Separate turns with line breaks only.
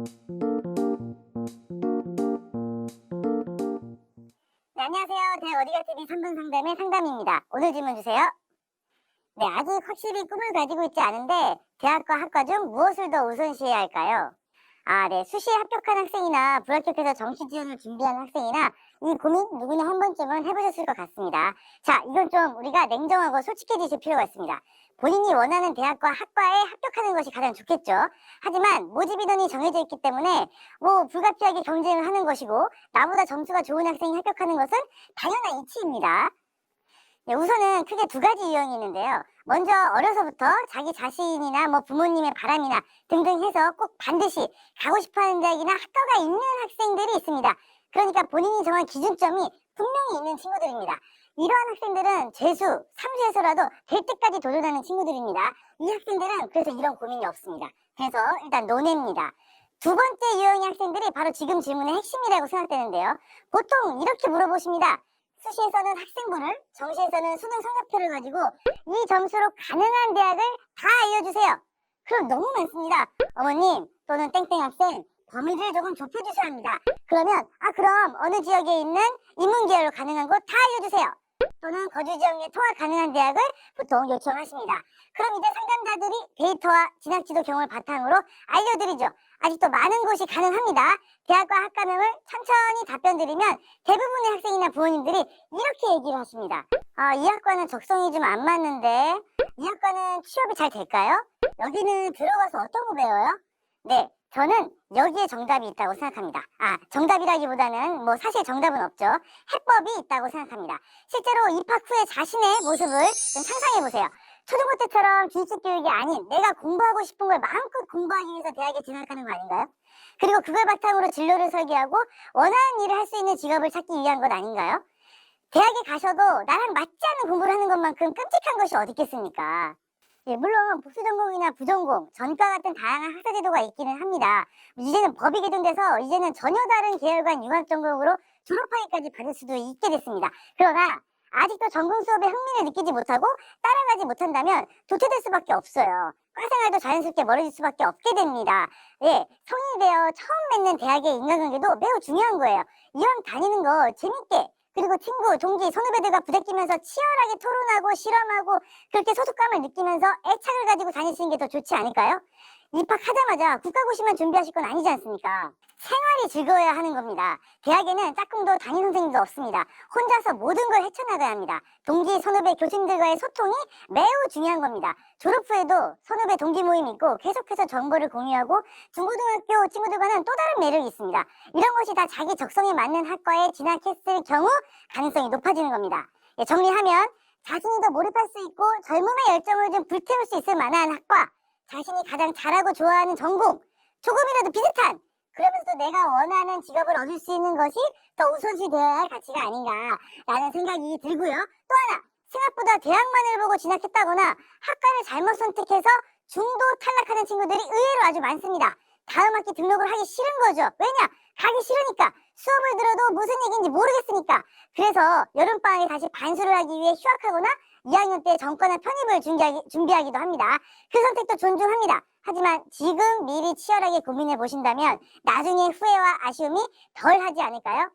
네, 안녕하세요. 대학 어디가 TV 3분 상담의 상담입니다. 오늘 질문 주세요. 네, 아직 확실히 꿈을 가지고 있지 않은데 대학과 학과 중 무엇을 더 우선시해야 할까요? 아, 네. 수시에 합격한 학생이나 불합격해서 정시 지원을 준비하는 학생이나 이 고민 누구나 한 번쯤은 해보셨을 것 같습니다. 자, 이건 좀 우리가 냉정하고 솔직해지실 필요가 있습니다. 본인이 원하는 대학과 학과에 합격하는 것이 가장 좋겠죠. 하지만 모집 인원이 정해져 있기 때문에 뭐 불가피하게 경쟁을 하는 것이고 나보다 점수가 좋은 학생이 합격하는 것은 당연한 이치입니다. 네, 우선은 크게 두 가지 유형이 있는데요. 먼저 어려서부터 자기 자신이나 뭐 부모님의 바람이나 등등 해서 꼭 반드시 가고 싶어하는 대학이나 학과가 있는 학생들이 있습니다. 그러니까 본인이 정한 기준점이 분명히 있는 친구들입니다. 이러한 학생들은 재수, 삼수에서라도 될 때까지 도전하는 친구들입니다. 이 학생들은 그래서 이런 고민이 없습니다. 그래서 일단 논해입니다. 두 번째 유형의 학생들이 바로 지금 질문의 핵심이라고 생각되는데요. 보통 이렇게 물어보십니다. 수시에서는 학생부를, 정시에서는 수능 성적표를 가지고 이 점수로 가능한 대학을 다 알려주세요. 그럼 너무 많습니다. 어머님 또는 땡땡 학생 범위를 조금 좁혀주셔야 합니다. 그러면 아 그럼 어느 지역에 있는 인문계열로 가능한 곳 다 알려주세요. 또는 거주 지역에 통합 가능한 대학을 보통 요청하십니다. 그럼 이제 상담자들이 데이터와 진학 지도 경험을 바탕으로 알려드리죠. 아직도 많은 곳이 가능합니다. 대학과 학과명을 천천히 답변 드리면 대부분의 학생이나 부모님들이 이렇게 얘기를 하십니다. 아, 이 학과는 적성이 좀 안 맞는데 이 학과는 취업이 잘 될까요? 여기는 들어가서 어떤 거 배워요? 네, 저는 여기에 정답이 있다고 생각합니다. 아, 정답이라기보다는 뭐 사실 정답은 없죠. 해법이 있다고 생각합니다. 실제로 입학 후에 자신의 모습을 좀 상상해 보세요. 초등부 때처럼 기숙 교육이 아닌 내가 공부하고 싶은 걸 마음껏 공부하기 위해서 대학에 진학하는 거 아닌가요? 그리고 그걸 바탕으로 진로를 설계하고 원하는 일을 할 수 있는 직업을 찾기 위한 것 아닌가요? 대학에 가셔도 나랑 맞지 않는 공부를 하는 것만큼 끔찍한 것이 어디 있겠습니까? 예, 물론 복수 전공이나 부전공, 전과 같은 다양한 학사 제도가 있기는 합니다. 이제는 법이 개정돼서 이제는 전혀 다른 계열관 융합 전공으로 졸업학위까지 받을 수도 있게 됐습니다. 그러나 아직도 전공 수업에 흥미를 느끼지 못하고 따라가지 못한다면 도태될 수밖에 없어요. 과생활도 자연스럽게 멀어질 수밖에 없게 됩니다. 예, 성인이 되어 처음 맺는 대학의 인간관계도 매우 중요한 거예요. 이왕 다니는 거 재밌게 그리고 친구, 동기, 선후배들과 부대끼면서 치열하게 토론하고 실험하고 그렇게 소속감을 느끼면서 애착을 가지고 다니시는 게 더 좋지 않을까요? 입학하자마자 국가고시만 준비하실 건 아니지 않습니까? 생활이 즐거워야 하는 겁니다. 대학에는 짝꿍도 담임 선생님도 없습니다. 혼자서 모든 걸 헤쳐나가야 합니다. 동기, 선후배, 교수님들과의 소통이 매우 중요한 겁니다. 졸업 후에도 선후배 동기 모임 있고 계속해서 정보를 공유하고 중고등학교 친구들과는 또 다른 매력이 있습니다. 이런 것이 다 자기 적성에 맞는 학과에 진학했을 경우 가능성이 높아지는 겁니다. 예, 정리하면 자신이 더 몰입할 수 있고 젊음의 열정을 좀 불태울 수 있을 만한 학과 자신이 가장 잘하고 좋아하는 전공, 조금이라도 비슷한, 그러면서 내가 원하는 직업을 얻을 수 있는 것이 더 우선시 되어야 할 가치가 아닌가라는 생각이 들고요. 또 하나, 생각보다 대학만을 보고 진학했다거나 학과를 잘못 선택해서 중도 탈락하는 친구들이 의외로 아주 많습니다. 다음 학기 등록을 하기 싫은 거죠. 왜냐? 가기 싫으니까. 수업을 들어도 무슨 얘기인지 모르겠으니까. 그래서 여름방학에 다시 반수를 하기 위해 휴학하거나 2학년 때 전과나 편입을 준비하기, 준비하기도 합니다. 그 선택도 존중합니다. 하지만 지금 미리 치열하게 고민해 보신다면 나중에 후회와 아쉬움이 덜 하지 않을까요?